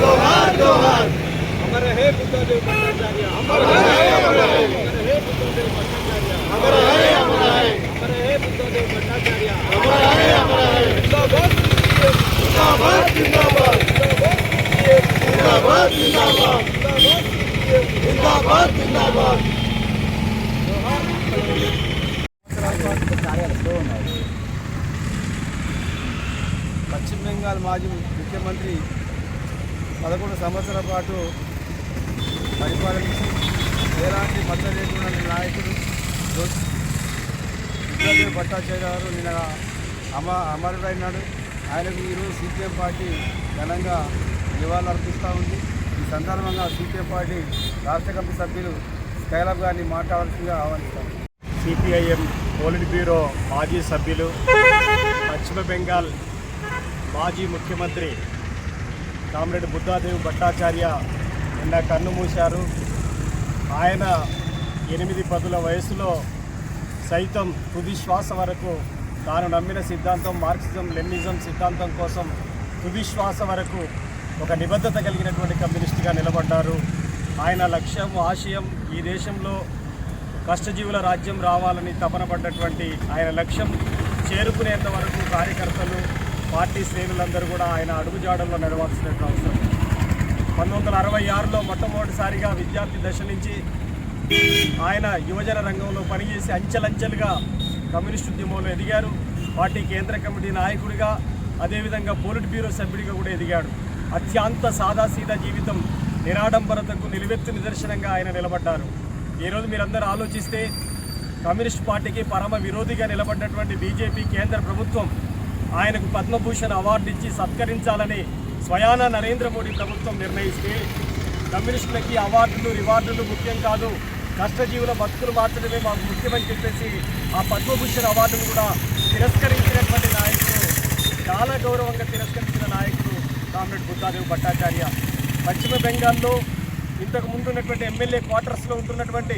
जोहार जोहार अमर रहे మాజీ ముఖ్యమంత్రి పదకొండు సంవత్సరాల పాటు పరిపాలించి ఎలాంటి మద్దతు లేకుండా నాయకుడు విద్యాదేవి భట్టాచార్య గారు నిన్న అమ అమరుడైనాడు. ఆయనకు ఈరోజు సిపిఎం పార్టీ ఘనంగా నివాళులర్పిస్తూ ఉంది. ఈ సందర్భంగా సిపిఎం పార్టీ రాష్ట్ర కమిటీ సభ్యులు స్కైలాబ్ గారిని మాట్లాడాల్సిందిగా ఆహ్వానిస్తారు సిపిఐఎం పోలిట్ బ్యూరో మాజీ సభ్యులు పశ్చిమ బెంగాల్ మాజీ ముఖ్యమంత్రి కామ్రేడ్ బుద్ధాదేవి భట్టాచార్య నిన్న కన్ను మూశారు. ఆయన ఎనిమిది పదుల వయసులో సైతం తుది శ్వాస వరకు తాను నమ్మిన సిద్ధాంతం మార్క్సిజం లెనిజం సిద్ధాంతం కోసం తుది శ్వాస వరకు ఒక నిబద్ధత కలిగినటువంటి కమ్యూనిస్టుగా నిలబడ్డారు. ఆయన లక్ష్యం ఆశయం ఈ దేశంలో కష్టజీవుల రాజ్యం రావాలని తపన పడ్డటువంటి ఆయన లక్ష్యం చేరుకునేంత వరకు కార్యకర్తలు పార్టీ శ్రేణులందరూ కూడా ఆయన అడుగుజాడల్లో నడవాల్సినటువంటి అవసరం. పంతొమ్మిది వందల అరవై ఆరులో మొట్టమొదటిసారిగా విద్యార్థి దశ నుంచి ఆయన యువజన రంగంలో పనిచేసి అంచెలంచెలుగా కమ్యూనిస్ట్ ఉద్యమంలో ఎదిగారు. పార్టీ కేంద్ర కమిటీ నాయకుడిగా అదేవిధంగా పోలిట్ బ్యూరో సభ్యుడిగా కూడా ఎదిగాడు. అత్యంత సాదాసీదా జీవితం నిరాడంబరతకు నిలువెత్తు నిదర్శనంగా ఆయన నిలబడ్డారు. ఈరోజు మీరందరూ ఆలోచిస్తే కమ్యూనిస్ట్ పార్టీకి పరమ విరోధిగా నిలబడ్డటువంటి బీజేపీ కేంద్ర ప్రభుత్వం ఆయనకు పద్మభూషణ్ అవార్డు ఇచ్చి సత్కరించాలని స్వయాన నరేంద్ర మోడీ ప్రభుత్వం నిర్ణయిస్తే కమ్యూనిస్టులకి అవార్డులు రివార్డులు ముఖ్యం కాదు. కష్టజీవుల బతుకులు మార్చడమే మాకు ముఖ్యమని చెప్పేసి ఆ పద్మభూషణ్ అవార్డును కూడా తిరస్కరించినటువంటి నాయకుడు చాలా గౌరవంగా తిరస్కరించిన నాయకుడు కామ్రేడ్ బుద్ధాదేవ్ భట్టాచార్య. పశ్చిమ బెంగాల్లో ఇంతకు ముందు ఉన్నటువంటి ఎమ్మెల్యే క్వార్టర్స్లో ఉంటున్నటువంటి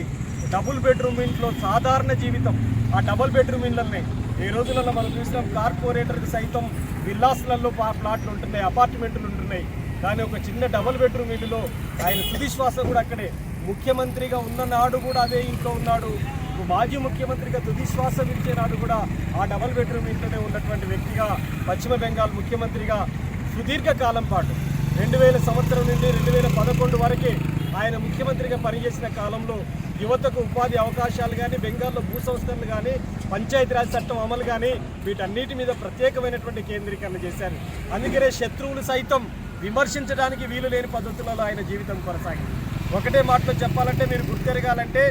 డబుల్ బెడ్రూమ్ ఇంట్లో సాధారణ జీవితం ఆ డబుల్ బెడ్రూమ్ ఇళ్ళని ఈ రోజులలో మనం చూసినాం కార్పొరేటర్కి సైతం విల్లాస్లలో పా- ప్లాట్లు ఉంటున్నాయి అపార్ట్మెంట్లు ఉంటున్నాయి. కానీ ఒక చిన్న డబుల్ బెడ్రూమ్ ఇల్లులో ఆయన తుదిశ్వాస కూడా అక్కడే. ముఖ్యమంత్రిగా ఉన్న నాడు కూడా అదే ఇంట్లో ఉన్నాడు. మాజీ ముఖ్యమంత్రిగా తుది శ్వాస విడిచే నాడు కూడా ఆ డబుల్ బెడ్రూమ్ ఇంట్లోనే ఉన్నటువంటి వ్యక్తిగా పశ్చిమ బెంగాల్ ముఖ్యమంత్రిగా సుదీర్ఘ కాలం పాటు రెండు వేల సంవత్సరం నుండి రెండు వేల పదకొండు వరకే ఆయన ముఖ్యమంత్రిగా పనిచేసిన కాలంలో యువతకు ఉపాధి అవకాశాలు కానీ బెంగాల్లో భూ సంస్థలు కానీ పంచాయతీరాజ్ చట్టం అమలు కానీ వీటన్నిటి మీద ప్రత్యేకమైనటువంటి కేంద్రీకరణ చేశారు. అందుకనే శత్రువులు సైతం విమర్శించడానికి వీలు లేని పద్ధతులలో ఆయన జీవితం కొనసాగింది. ఒకటే మాటలో చెప్పాలంటే మీరు గుర్తెరగాలంటే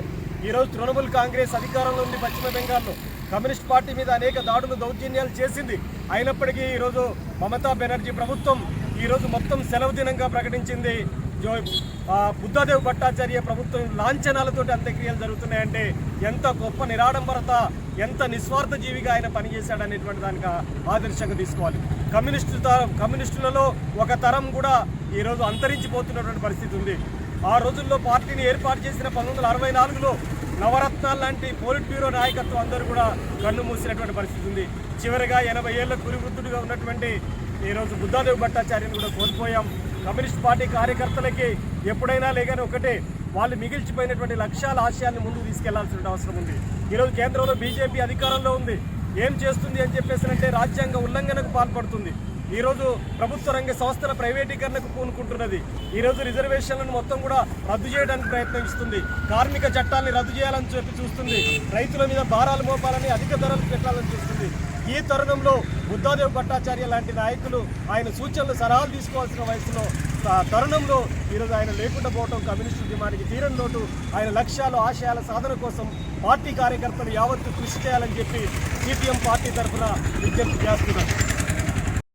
ఈరోజు తృణమూల్ కాంగ్రెస్ అధికారంలో ఉంది పశ్చిమ బెంగాల్లో. కమ్యూనిస్ట్ పార్టీ మీద అనేక దాడులు దౌర్జన్యాలు చేసింది. అయినప్పటికీ ఈరోజు మమతా బెనర్జీ ప్రభుత్వం ఈరోజు మొత్తం సెలవు దినంగా ప్రకటించింది. బుద్ధదేవ్ భట్టాచార్య ప్రభుత్వం లాంఛనాలతోటి అంత్యక్రియలు జరుగుతున్నాయంటే ఎంత గొప్ప నిరాడంబరత ఎంత నిస్వార్థ జీవిగా ఆయన పనిచేశాడనేటువంటి దానికి ఆదర్శంగా తీసుకోవాలి. కమ్యూనిస్టు కమ్యూనిస్టులలో ఒక తరం కూడా ఈరోజు అంతరించిపోతున్నటువంటి పరిస్థితి ఉంది. ఆ రోజుల్లో పార్టీని ఏర్పాటు చేసిన పంతొమ్మిది వందల అరవై నాలుగులో నవరత్నాలు లాంటి పోలిట్ బ్యూరో నాయకత్వం అందరూ కూడా కన్ను మూసినటువంటి పరిస్థితి ఉంది. చివరిగా ఎనభై ఏళ్ళ కురివృద్ధుడిగా ఉన్నటువంటి ఈరోజు బుద్ధాదేవ్ భట్టాచార్యని కూడా కోల్పోయాం. కమ్యూనిస్ట్ పార్టీ కార్యకర్తలకి ఎప్పుడైనా లేకని ఒకటే వాళ్ళు మిగిల్చిపోయినటువంటి లక్ష్యాల ఆశయాన్ని ముందుకు తీసుకెళ్ళాల్సిన అవసరం ఉంది. ఈరోజు కేంద్రంలో బీజేపీ అధికారంలో ఉంది. ఏం చేస్తుంది అని చెప్పేసినంటే రాజ్యాంగ ఉల్లంఘనకు పాల్పడుతుంది. ఈరోజు ప్రభుత్వ రంగ సంస్థల ప్రైవేటీకరణకు పూనుకుంటున్నది. ఈరోజు రిజర్వేషన్లను మొత్తం కూడా రద్దు చేయడానికి ప్రయత్నిస్తుంది. కార్మిక చట్టాన్ని రద్దు చేయాలని చెప్పి చూస్తుంది. రైతుల మీద భారాలు మోపాలని అధిక ధరలు పెట్టాలని చూస్తుంది. ఈ తరుణంలో బుద్ధాదేవ్ భట్టాచార్య లాంటి నాయకులు ఆయన సూచనలు సలహాలు తీసుకోవాల్సిన వయసులో తరుణంలో ఈరోజు ఆయన లేకుండా పోవటం కమ్యూనిస్టు ఉద్యమానికి తీరని లోటు. ఆయన లక్ష్యాలు ఆశయాల సాధన కోసం పార్టీ కార్యకర్తలు యావత్తు కృషి చేయాలని చెప్పి సిపిఎం పార్టీ తరఫున విజ్ఞప్తి చేస్తున్నారు